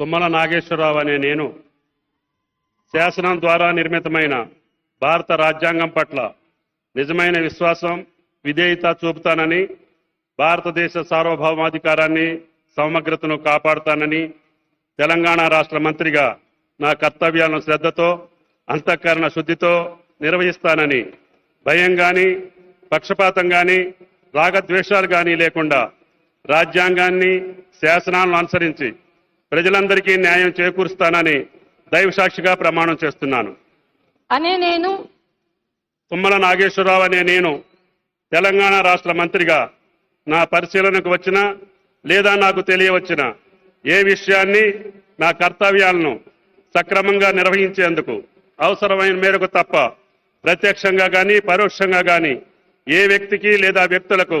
తుమ్మల నాగేశ్వరరావు అనే నేను శాసనం ద్వారా నిర్మితమైన భారత రాజ్యాంగం పట్ల నిజమైన విశ్వాసం విధేయత చూపుతానని భారతదేశ సార్వభౌమాధికారాన్ని సమగ్రతను కాపాడుతానని తెలంగాణ రాష్ట్ర మంత్రిగా నా కర్తవ్యాలను శ్రద్ధతో అంతఃకరణ శుద్ధితో నిర్వహిస్తానని భయం కానీ పక్షపాతం కానీ రాగద్వేషాలు కానీ లేకుండా రాజ్యాంగాన్ని శాసనాలను అనుసరించి ప్రజలందరికీ న్యాయం చేకూరుస్తానని దైవసాక్షిగా ప్రమాణం చేస్తున్నాను. అనే నేను తుమ్మల నాగేశ్వరరావు అనే నేను తెలంగాణ రాష్ట్ర మంత్రిగా నా పరిశీలనకు వచ్చిన లేదా నాకు తెలియవచ్చిన ఏ విషయాన్ని నా కర్తవ్యాలను సక్రమంగా నిర్వహించేందుకు అవసరమైన మేరకు తప్ప ప్రత్యక్షంగా గాని పరోక్షంగా గాని ఏ వ్యక్తికి లేదా వ్యక్తులకు